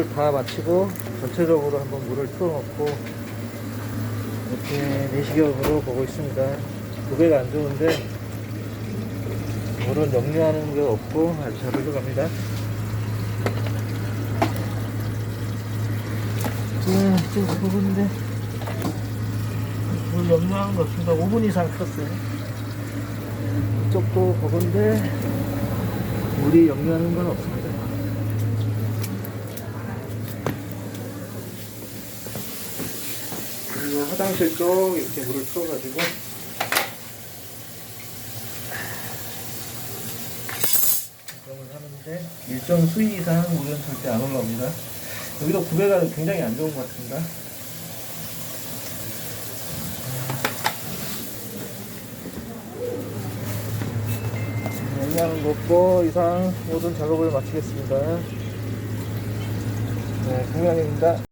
작업을 다 마치고 전체적으로 한번 물을 틀어놓고 이렇게 내시경으로 보고 있습니다. 구배가 안 좋은데 물은 역류하는 게 없고 아주 잘 흘러갑니다. 네, 지금 보는데 물 역류하는 거 없습니다. 5분 이상 켰어요. 이쪽도 보건데 물이 역류하는 건 없습니다. 그리고 화장실 쪽 이렇게 물을 틀어가지고 작업을 하는데 일정 수위 이상 물은 절대 안 올라옵니다. 여기도 구배가 굉장히 안 좋은 것 같습니다. 영양 먹고 이상 모든 작업을 마치겠습니다. 네, 공양입니다.